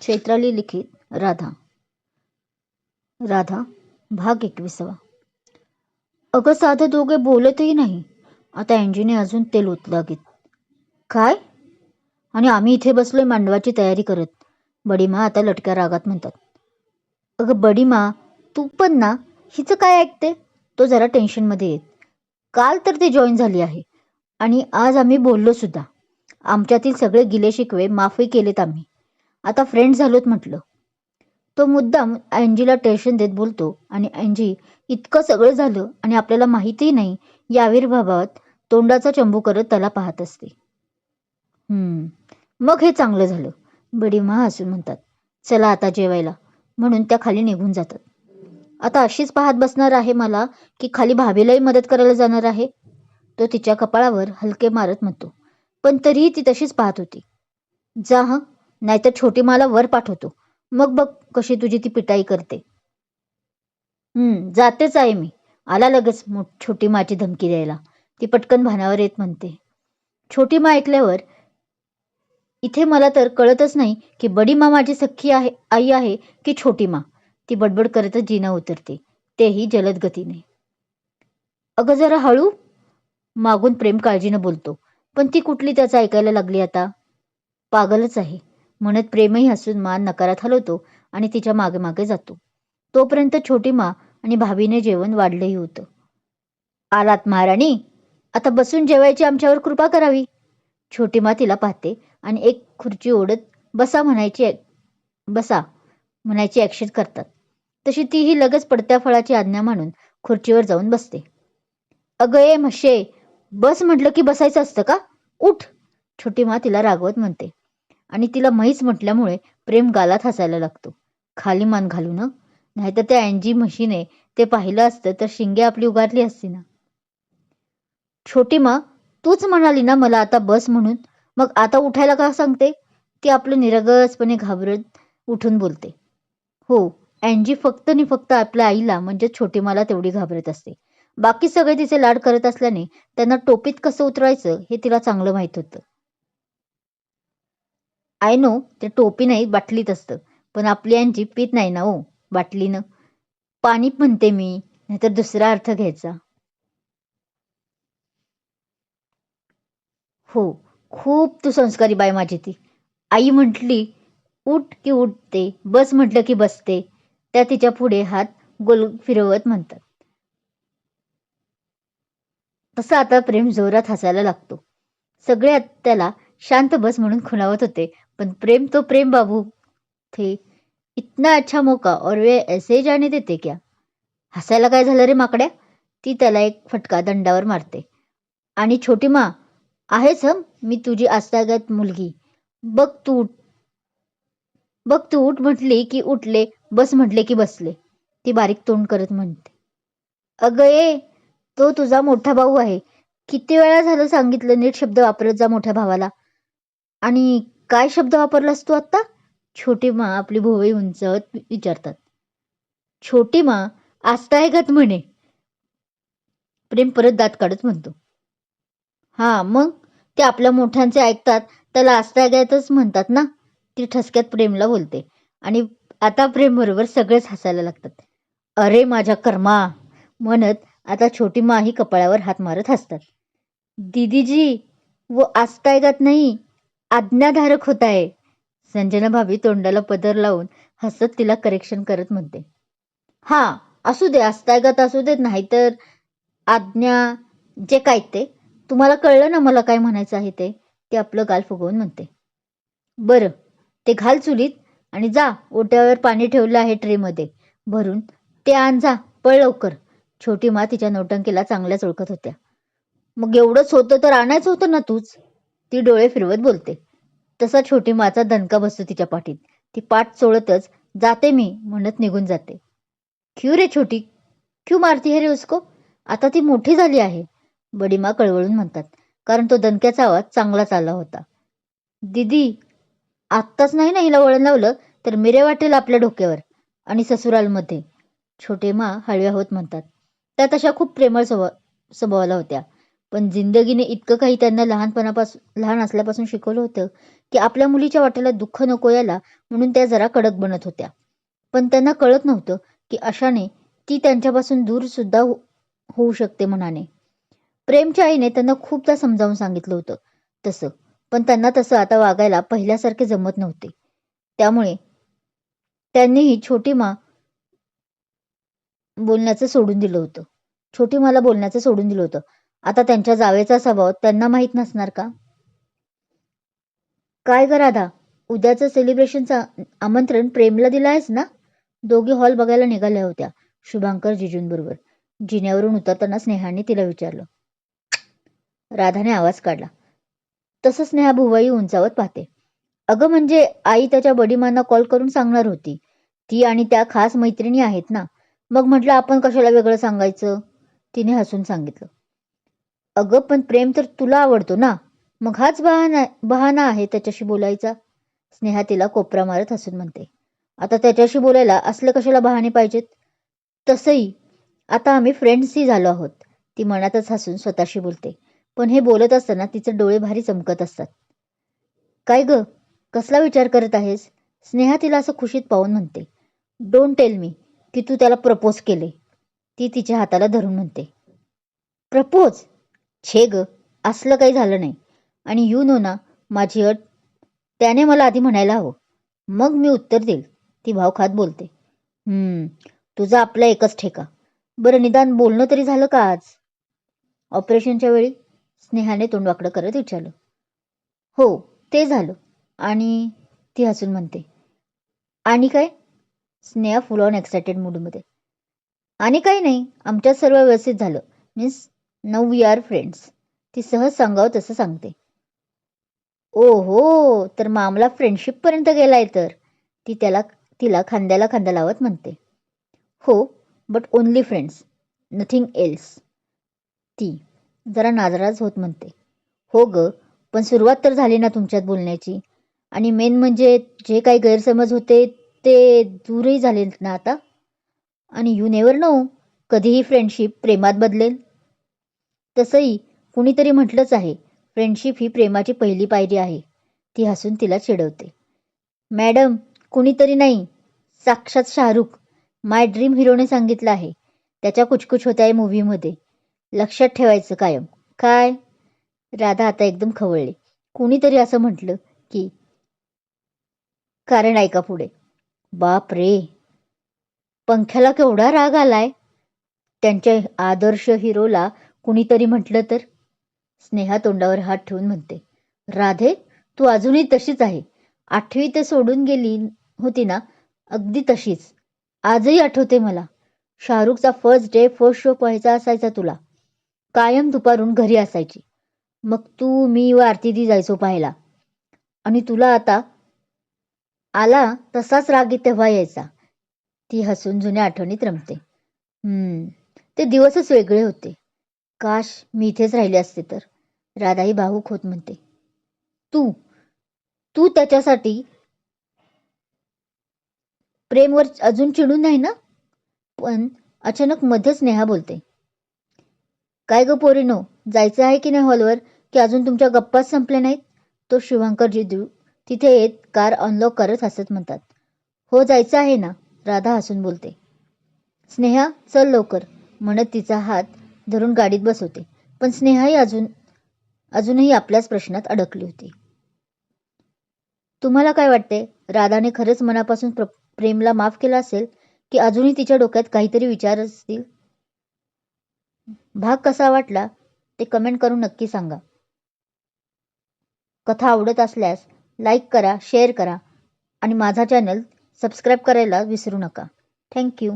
चैत्राली लिखित राधा. राधा भाग एकविसावा. अगं साधं दोघे बोलतही नाही. आता एंजीने अजून तेल ओतलं लागेल काय? आणि आम्ही इथे बसलोय मांडवाची तयारी करत. बडीमा आता लटक्या रागात म्हणतात. अगं बडीमा तू पण ना हिचं काय ऐकते? तो जरा टेन्शनमध्ये येत. काल तर ती जॉईन झाली आहे. आणि आज आम्ही बोललो सुद्धा. आमच्यातील सगळे गिले शिकवे माफही केलेत आम्ही. आता फ्रेंड झालोत म्हटलं. तो मुद्दाम अँजीला टेन्शन देत बोलतो आणि अँजी इतकं सगळं झालं आणि आपल्याला माहितीही नाही या आविर्भावात तोंडाचा चंबू करत त्याला पाहत असते. हम्म मग हे चांगलं झालं. बडी महा हसून म्हणतात. चला आता जेवायला. म्हणून त्या खाली निघून जातात. आता अशीच पाहत बसणार आहे मला की खाली भाभीलाही मदत करायला जाणार आहे? तो तिच्या कपाळावर हलके मारत म्हणतो. पण तरीही ती तशीच पाहत होती. जा हं. नाहीतर छोटी मला वर पाठवतो. मग बघ कशी तुझी ती पिटाई करते. हम्म जातेच आहे मी. आला लगेच छोटी माची धमकी द्यायला. ती पटकन भानावर येत म्हणते. छोटी मा ऐकल्यावर इथे मला तर कळतच नाही की बडी मा माझी सख्खी आहे आई आहे की छोटी मा. ती बडबड करतच जिना उतरते. तेही जलद गतीने. अगं जरा हळू. मागून प्रेम काळजीनं बोलतो. पण ती कुठली त्याचं ऐकायला लागली आता? पागलच आहे. म्हणत प्रेमही हसून मान नकारात हलवतो आणि तिच्यामागे मागे जातो. तोपर्यंत छोटी मा आणि भाभीने जेवण वाढलंही होतं. आलात महाराणी आता बसून जेवायची आमच्यावर कृपा करावी. छोटी मा तिला पाहते आणि एक खुर्ची ओढत बसा म्हणायची बसा म्हणायची ॲक्शन करतात. तशी तीही लगेच पडत्या फळाची आज्ञा मानून खुर्चीवर जाऊन बसते. अगं ए म्हशे बस म्हटलं की बसायचं असतं का? उठ. छोटी मा तिला रागवत म्हणते. आणि तिला म्हैस म्हटल्यामुळे प्रेम गालात हसायला लागतो. खाली मान घालू न? नाहीतर त्या अँजी म्हशीने ते पाहिलं असतं तर शिंगे आपली उगारली असती ना? छोटी मा तूच म्हणाली ना मला आता बस म्हणून? मग आता उठायला का सांगते? ती आपलं निरगसपणे घाबरत उठून बोलते. हो अँजी फक्त नि फक्त आपल्या आईला म्हणजे छोटी मला तेवढी घाबरत असते. बाकी सगळे तिचे लाड करत असल्याने त्यांना टोपीत कसं उतरायचं हे तिला चांगलं माहीत होतं. आय नो ते टोपी नाही बाटलीत असतं. पण आपली यांची पीत नाही ना हो बाटलीनं. पाणी म्हणते मी नाहीतर दुसरा अर्थ घ्यायचा. हो खूप तू संस्कारी बाय माझी ती. आई म्हटली उठ की उठते बस म्हटलं की बसते. त्या तिच्या पुढे हात गोल फिरवत म्हणतात. तसं आता प्रेम जोरात हसायला लागतो. सगळे त्याला शांत बस म्हणून खुणावत होते पण प्रेम तो प्रेम बाबू थे. इतना अच्छा मौका और वे ऐसे जाने देते क्या? हसायला काय झालं रे माकड्या? ती त्याला एक फटका दंडावर मारते. आणि छोटी मा आहेच हम मी तुझी आस्तागत मुलगी. बघ तू उठ. बघ तू उठ म्हटली की उठले बस म्हटले की बसले. ती बारीक तोंड करत म्हणते. अगं ए तो तुझा मोठा भाऊ आहे. किती वेळा झालं सांगितलं नीट शब्द वापरत जा मोठ्या भावाला. आणि काय शब्द वापरलास तू आत्ता? छोटी मा आपली भोवई उंचावत विचारतात. छोटी माँ आस्था आस्तायगत म्हणे. प्रेम परत दात काढत म्हणतो. हा मग? ते आपल्या मोठ्यांचे ऐकतात त्याला आस्तायगतच म्हणतात ना? ती ठसक्यात प्रेमला बोलते. आणि आता प्रेम बरोबर सगळेच हसायला लागतात. अरे माझ्या कर्मा! म्हणत आता छोटी माही कपाळावर हात मारत हसतात. दीदीजी वो आस्तायगत नाही. आज्ञाधारक होत आहे. संजना भाभी तोंडाला पदर लावून हसत तिला करेक्शन करत म्हणते. हा असू दे आस्तायगत असू देत नाहीतर आज्ञा जे काय ते तुम्हाला कळलं ना मला काय म्हणायचं आहे ते? ते आपलं गाल फुगवून म्हणते. बरं ते घाल चुलीत आणि जा ओट्यावर पाणी ठेवलं आहे ट्रेमध्ये. भरून ते आण जा पळ लवकर. छोटी मा तिच्या नौटंकीला चांगल्याच ओळखत होत्या. मग एवढंच होतं तर आणायचं होतं ना तूच? ती डोळे फिरवत बोलते. तसा छोटी माचा दणका बसतो तिच्या पाठीत. ती पाठ चोळतच जाते मी म्हणत निघून जाते. क्यू रे छोटी? क्यू मारती हे रे उसको? आता ती मोठी झाली आहे. बडीमा कळवळून म्हणतात कारण तो दणक्याचा आवाज चांगलाच आला होता. दिदी आत्ताच नाही ना हिला वळण लावलं? तर मिरे वाटेल आपल्या डोक्यावर आणि ससुरालमध्ये. छोटे मा हळव्या होत म्हणतात. त्या तशा खूप प्रेमळ स्वभाव स्वभावाला होत्या. पण जिंदगीने इतकं काही त्यांना लहानपणापासून लहान असल्यापासून शिकवलं होतं की आपल्या मुलीच्या वाट्याला दुःख नको याला म्हणून त्या जरा कडक बनत होत्या. पण त्यांना कळत नव्हतं की अशाने ती त्यांच्यापासून दूर सुद्धा हो-, होऊ शकते म्हणाने. प्रेमच्या आईने त्यांना खूपदा समजावून सांगितलं होतं तसं. पण त्यांना तसं आता वागायला पहिल्यासारखे जमत नव्हते. त्यामुळे त्यांनीही छोटी मा बोलण्याचं सोडून दिलं होतं. छोटी मला बोलण्याचं सोडून दिलं होतं. आता त्यांच्या जावेचा स्वभाव त्यांना माहीत नसणार का? काय ग राधा? उद्याचं सेलिब्रेशनचं आमंत्रण प्रेमला दिलं आहेस ना? दोघी हॉल बघायला निघाल्या होत्या शुभांकर जिजूंबरोबर. जिन्यावरून उतरताना स्नेहाने तिला विचारलं. राधाने आवाज काढला. तसं स्नेहा भुवाई उंचावत पाहते. अगं म्हणजे आई त्याच्या बडीमांना कॉल करून सांगणार होती. ती आणि त्या खास मैत्रिणी आहेत ना? मग म्हटलं आपण कशाला वेगळं सांगायचं? तिने हसून सांगितलं. अगं पण प्रेम तर तुला आवडतो ना? मग हाच बहाना बहाना आहे त्याच्याशी बोलायचा. स्नेहा तिला कोपरा मारत हसून म्हणते. आता त्याच्याशी बोलायला असले कशाला बहाणे पाहिजेत? तसंही आता आम्ही फ्रेंड्सही झालो आहोत. ती मनातच हसून स्वतःशी बोलते. पण हे बोलत असताना तिचे डोळे भारी चमकत असतात. काय ग? कसला विचार करत आहेस? स्नेहा तिला असं खुशीत पाहून म्हणते. डोंट टेल मी की तू त्याला प्रपोज केले. ती तिच्या हाताला धरून म्हणते. प्रपोज छे ग असलं काही झालं नाही. आणि यू नो ना माझी अट त्याने मला आधी म्हणायला हवं. मग मी उत्तर देईल. ती भाव खात बोलते. हम्म तुझा आपला एकच ठेका. बरं निदान बोलणं तरी झालं का आज? ऑपरेशनच्या वेळी स्नेहाने तोंडवाकडं करत विचारलं. हो ते झालं. आणि ती हसून म्हणते. आणि काय? स्नेहा फुल ऑन एक्सायटेड मूडमध्ये आणि काही नाही आमच्यात सर्व व्यवस्थित झालं. मीन्स नऊ वी आर फ्रेंड्स ती सहज सांगावं तसं सांगते. ओ हो तर मामला फ्रेंडशिपपर्यंत गेलाय तर? ती त्याला तिला खांद्याला खांदा लावत म्हणते. हो but only friends nothing else ती जरा नाजराज होत म्हणते. हो ग पण सुरुवात तर झाली ना तुमच्यात बोलण्याची. आणि मेन म्हणजे जे काही गैरसमज होते ते दूरही झाले ना आता? आणि यू नेवर नो कधीही फ्रेंडशिप प्रेमात बदलेल. तसंही कुणीतरी म्हटलंच आहे फ्रेंडशिप ही प्रेमाची पहिली पायरी आहे. ती हसून तिला चिडवते. मॅडम कुणीतरी नाही साक्षात शाहरुख माय ड्रीम हिरोने सांगितलं आहे. त्याच्या कुचकुच होत्या मूव्हीमध्ये लक्षात ठेवायचं कायम. काय? राधा आता एकदम खवळली. कुणीतरी असं म्हटलं की कारण ऐका पुढे. बाप रे! पंख्याला केवढा राग आलाय. त्यांच्या आदर्श हिरोला कुणीतरी म्हटलं तर? स्नेहा तोंडावर हात ठेवून म्हणते राधे तू अजूनही तशीच आहे. आठवी ते सोडून गेली होती ना अगदी तशीच. आजही आठवते मला. शाहरुखचा फर्स्ट डे फर्स्ट शो पाहायचा असायचा तुला. कायम दुपारून घरी असायची. मग तू मी व आरतीदी जायचो पाहायला. आणि तुला आता आला तसाच रागी तेव्हा यायचा. ती हसून जुन्या आठवणीत रमते. हम्म ते दिवसच वेगळे होते. काश मी इथेच राहिले असते तर. राधाही भावूक होत म्हणते. तू तू त्याच्यासाठी प्रेमवर अजून चिडून नाही ना? पण अचानक मध्येच नेहा बोलते. काय ग पोरीनो जायचं आहे की नाही हॉलवर? की अजून तुमच्या गप्पाच संपल्या नाहीत? तो शिवांकर जिजू तिथे येत कार अनलॉक करत हसत म्हणतात. हो जायचं आहे ना? राधा हसून बोलते. स्नेहा चल लवकर म्हणत तिचा हात धरून गाडीत बसवते. पण स्नेहाही अजून अजूनही आपल्याच प्रश्नात अडकली होती. तुम्हाला काय वाटते? राधाने खरंच मनापासून प्र प्रेमला माफ केला असेल की अजूनही तिच्या डोक्यात काहीतरी विचार असतील? भाग कसा वाटला ते कमेंट करून नक्की सांगा. कथा आवडत असल्यास लाईक करा शेअर करा आणि माझा चॅनल सबस्क्राईब करायला विसरू नका. थँक्यू